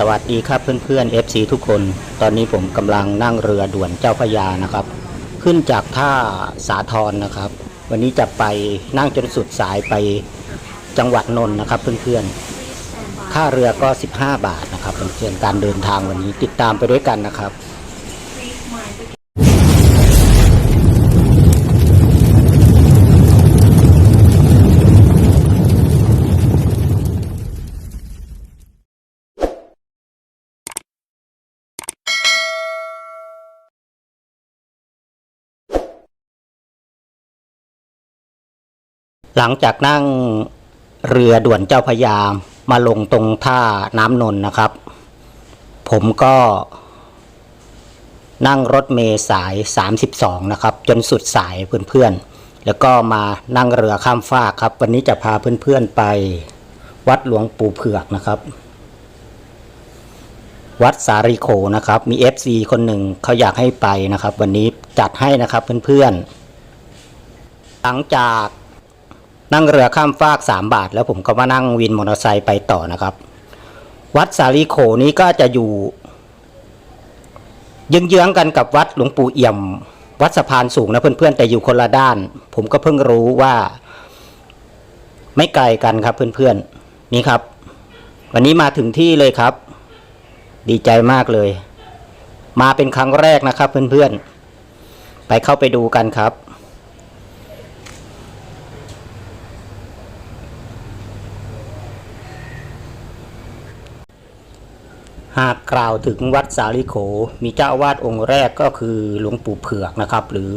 สวัสดีครับเพื่อนๆ FC ทุกคน ตอนนี้ผมกำลังนั่งเรือด่วนเจ้าพระยานะครับ ขึ้นจากท่าสาทรนะครับ วันนี้จะไปนั่งจนสุดสายไปจังหวัดนนท์นะครับเพื่อนๆ ค่าเรือก็ 15 บาทนะครับเพื่อนๆ การเดินทางวันนี้ติดตามไปด้วยกันนะครับ หลังจากนั่งเรือด่วนเจ้าพยามาลงตรงท่าน้ำนนนะครับ ผมก็ นั่งรถเมล์สาย 32 นะครับ จนสุดสายเพื่อนๆ แล้วก็มานั่งเรือข้ามฟากครับ วันนี้จะพาเพื่อนๆไป วัดหลวงปู่เผือกนะครับ วัดสาริโขนะครับ มี FC คนหนึ่งเขาอยากให้ไปนะครับ วันนี้จัดให้นะครับเพื่อนๆ หลังจาก นั่งเรือข้ามฟากสามบาท แล้วผมก็มานั่งวินมอเตอร์ไซค์ไปต่อนะครับ วัดสาลีโขนี้ก็จะอยู่เยื้องๆกันกับวัดหลวงปู่เอี่ยม วัดสะพานสูงนะเพื่อนๆแต่อยู่คนละด้าน ผมก็เพิ่งรู้ว่า ไม่ไกลกันครับเพื่อนๆนี่ครับ วันนี้มาถึงที่เลยครับ ดีใจมากเลย มาเป็นครั้งแรกนะครับเพื่อนๆไปเข้าไปดูกันครับ หากกล่าวถึงวัดสาลิโข มีเจ้าอาวาสองค์แรกก็คือหลวงปู่เผือกนะครับ หรือ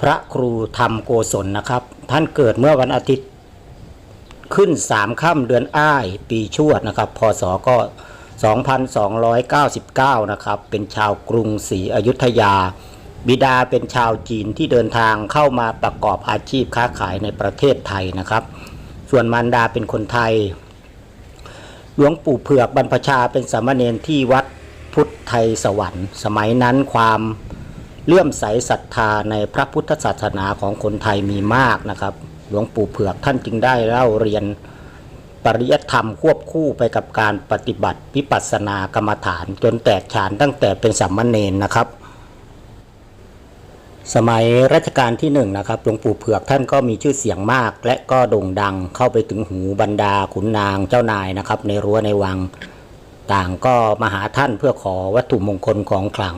พระครูธรรมโกศลนะครับ ท่านเกิดเมื่อวันอาทิตย์ขึ้นสามค่ำเดือนอ้ายปีชวดนะครับพศก็ 2299 นะครับ เป็นชาวกรุงศรีอยุธยา บิดาเป็นชาวจีนที่เดินทางเข้ามาประกอบอาชีพค้าขายในประเทศไทยนะครับ ส่วนมารดาเป็นคนไทย หลวงปู่เผือกบรรพชาเป็นสามเณรที่วัดพุทธไทยสวรรค์ สมัยนั้นความเลื่อมใสศรัทธาในพระพุทธศาสนาของคนไทยมีมากนะครับ หลวงปู่เผือกท่านจึงได้เล่าเรียนปริยธรรมควบคู่ไปกับการปฏิบัติวิปัสสนากรรมฐาน จนแตกฉานตั้งแต่เป็นสามเณรนะครับ สมัยรัชกาลที่หนึ่งนะครับหลวงปู่เผือกท่านก็มีชื่อเสียงมาก และก็โด่งดังเข้าไปถึงหูบรรดาขุนนางเจ้านายนะครับ ในรั้วในวังต่างก็มาหาท่านเพื่อขอวัตถุมงคลของขลัง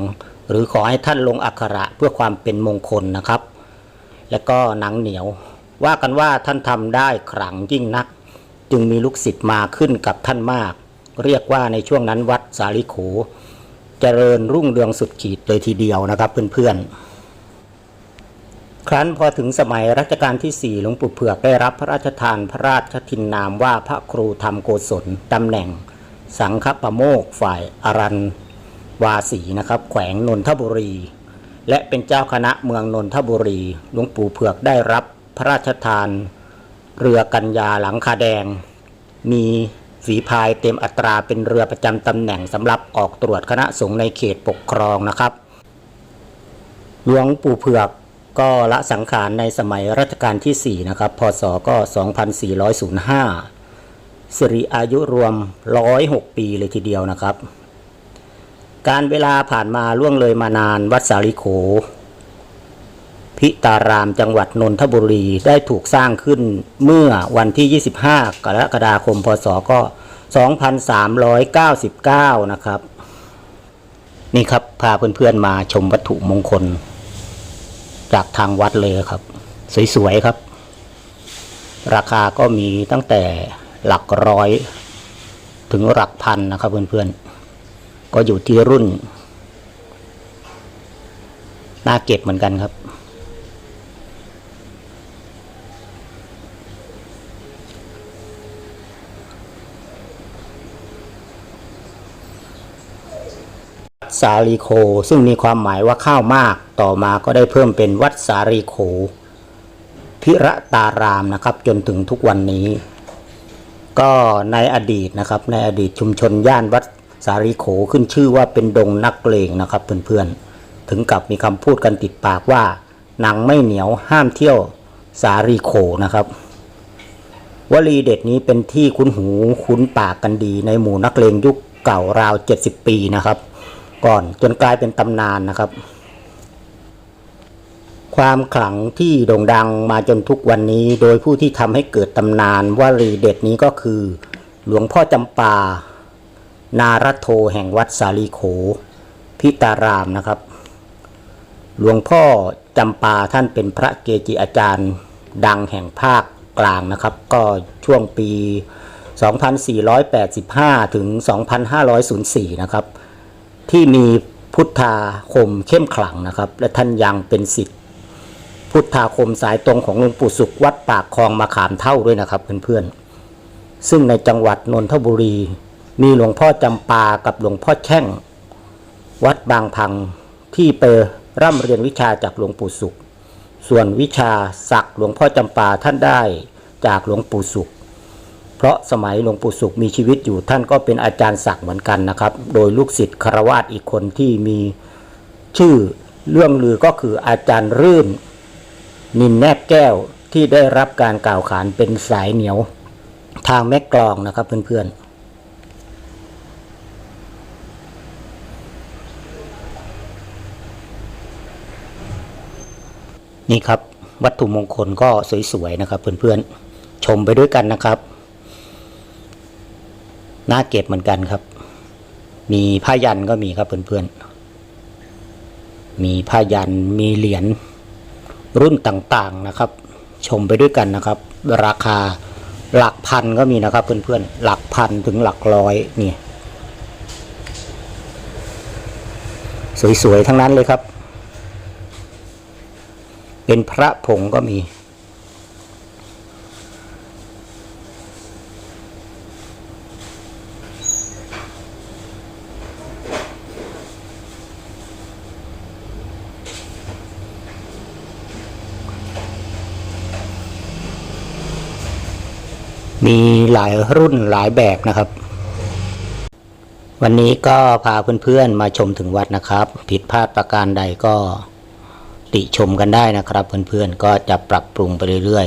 หรือขอให้ท่านลงอักขระเพื่อความเป็นมงคลนะครับ และก็หนังเหนียว ว่ากันว่าท่านทำได้ขลังยิ่งนัก จึงมีลูกศิษย์มาขึ้นกับท่านมาก เรียกว่าในช่วงนั้นวัดสาลิโขเจริญรุ่งเรืองสุดขีดเลยทีเดียวนะครับเพื่อนๆ ครั้นพอถึงสมัยรัชกาลที่4หลวงปู่เผือกได้รับพระราชทานพระราชทินนามว่าพระครูธรรมโกศลตำแหน่ง สังฆประโมกฝ่ายอารันวาสีนะครับแขวงนนทบุรี และเป็นเจ้าคณะเมืองนนทบุรีหลวงปู่เผือกได้รับพระราชทาน เรือกัญญาหลังคาแดง มีฝีพายเต็มอัตราเป็นเรือประจำตำแหน่งสำหรับออกตรวจคณะสงฆ์ในเขตปกครองนะครับหลวงปู่เผือก ก็ละสังขารในสมัยรัชกาลที่ 4 นะครับ พศ ก็ 2405 สิริอายุรวม 106 ปีเลยทีเดียวนะครับ การเวลาผ่านมาล่วงเลยมานานวัดสาลิโข พิตารามจังหวัดนนทบุรีได้ถูกสร้างขึ้นเมื่อวันที่ 25 กรกฎาคม พศ ก็ 2399 นะครับ นี่ครับพาเพื่อนๆมาชมวัตถุมงคล จากทางวัดเลยครับ สวยๆครับ ราคาก็มีตั้งแต่หลักร้อย ถึงหลักพันนะครับเพื่อนๆ ก็อยู่ที่รุ่น น่าเก็บเหมือนกันครับ สาลีโค ซึ่งมีความหมายว่าข้าวมาก ต่อมาก็ได้เพิ่มเป็นวัดสาลีโค พิระตารามนะครับ จนถึงทุกวันนี้ ก็ในอดีตนะครับ ในอดีตชุมชนย่านวัดสาลีโขขึ้นชื่อว่าเป็นดงนักเลงนะครับเพื่อนๆ ถึงกับมีคำพูดกันติดปากว่าหนังไม่เหนียวห้ามเที่ยวสาลีโขนะครับ วลีเด็ดนี้เป็นที่คุ้นหูคุ้นปากกันดีในหมู่นักเลงยุคเก่าราว 70 ปีนะครับ ก่อนจนกลายเป็นตำนานนะครับ ความขลังที่โด่งดังมาจนทุกวันนี้ โดยผู้ที่ทำให้เกิดตำนานวลีเด็ดนี้ก็คือ หลวงพ่อจำปา นารโทแห่งวัดสาลีโข พิตารามนะครับ หลวงพ่อจำปาท่านเป็นพระเกจิอาจารย์ดังแห่งภาคกลางนะครับ ก็ช่วงปี 2485 ถึง 2504 นะครับ ที่มีพุทธาคมเข้มขลังนะครับ และท่านยังเป็นสิทธิ์พุทธาคมสายตรงของหลวงปู่สุขวัดปากคลองมาขามเท่าด้วยนะครับเพื่อนๆ ซึ่งในจังหวัดนนทบุรี มีหลวงพ่อจำปากับหลวงพ่อแช่ง วัดบางพังที่ไปร่ำเรียนวิชาจากหลวงปู่สุข ส่วนวิชาศักดิ์หลวงพ่อจำปาท่านได้จากหลวงปู่สุข เพราะสมัยหลวงปู่สุขมีชีวิตอยู่ท่านก็เป็นอาจารย์ศักดิ์เหมือนกันนะครับ โดยลูกศิษย์คารวาสอีกคนที่มีชื่อเรื่องลือก็คืออาจารย์รื่น นินแนบแก้วที่ได้รับการกล่าวขานเป็นสายเหนียวทางแม่กลองนะครับเพื่อนๆนี่ครับ วัตถุมงคลก็สวยๆนะครับเพื่อนๆชมไปด้วยกันนะครับ น่าเก็บเหมือนกันครับ มีผ้ายันก็มีครับเพื่อนๆ มีผ้ายันมีเหรียญรุ่นต่างๆนะครับ ชมไปด้วยกันนะครับ ราคาหลักพันก็มีนะครับ เพื่อนๆ หลักพันถึงหลักร้อยนี่สวยๆ ทั้งนั้นเลยครับ เป็นพระผงก็มี มี หลายรุ่นหลายแบบนะครับ วันนี้ก็พาเพื่อนๆมาชมถึงวัดนะครับ ผิดพลาดประการใดก็ติชมกันได้นะครับ เพื่อนๆก็จะปรับปรุงไปเรื่อย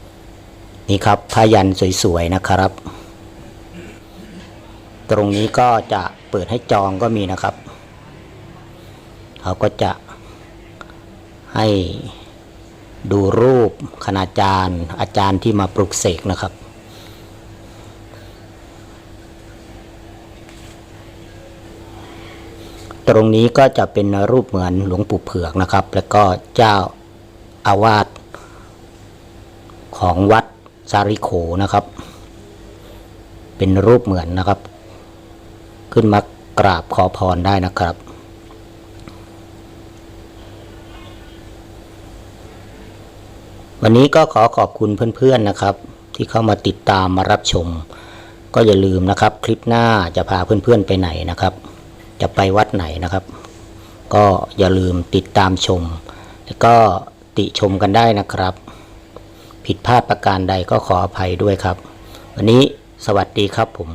ๆนี่ครับผ้ายันสวยๆนะครับ ตรงนี้ก็จะเปิดให้จองก็มีนะครับเขาก็จะให้ดูรูปคณาจารย์อาจารย์ที่มาปลุกเสกนะครับ ตรงนี้ก็จะเป็นรูปเหมือนหลวงปู่เผือกนะครับ แล้วก็เจ้าอาวาสของวัดสาริโขนะครับ เป็นรูปเหมือนนะครับ ขึ้นมากราบขอพรได้นะครับ วันนี้ก็ขอขอบคุณเพื่อนๆนะครับ ที่เข้ามาติดตามมารับชม ก็อย่าลืมนะครับ คลิปหน้าจะพาเพื่อนๆไปไหนนะครับ จะไปวัดไหนนะครับ ก็อย่าลืมติดตามชม แล้วก็ติชมกันได้นะครับ ผิดพลาดประการใดก็ขออภัยด้วยครับ วันนี้สวัสดีครับผม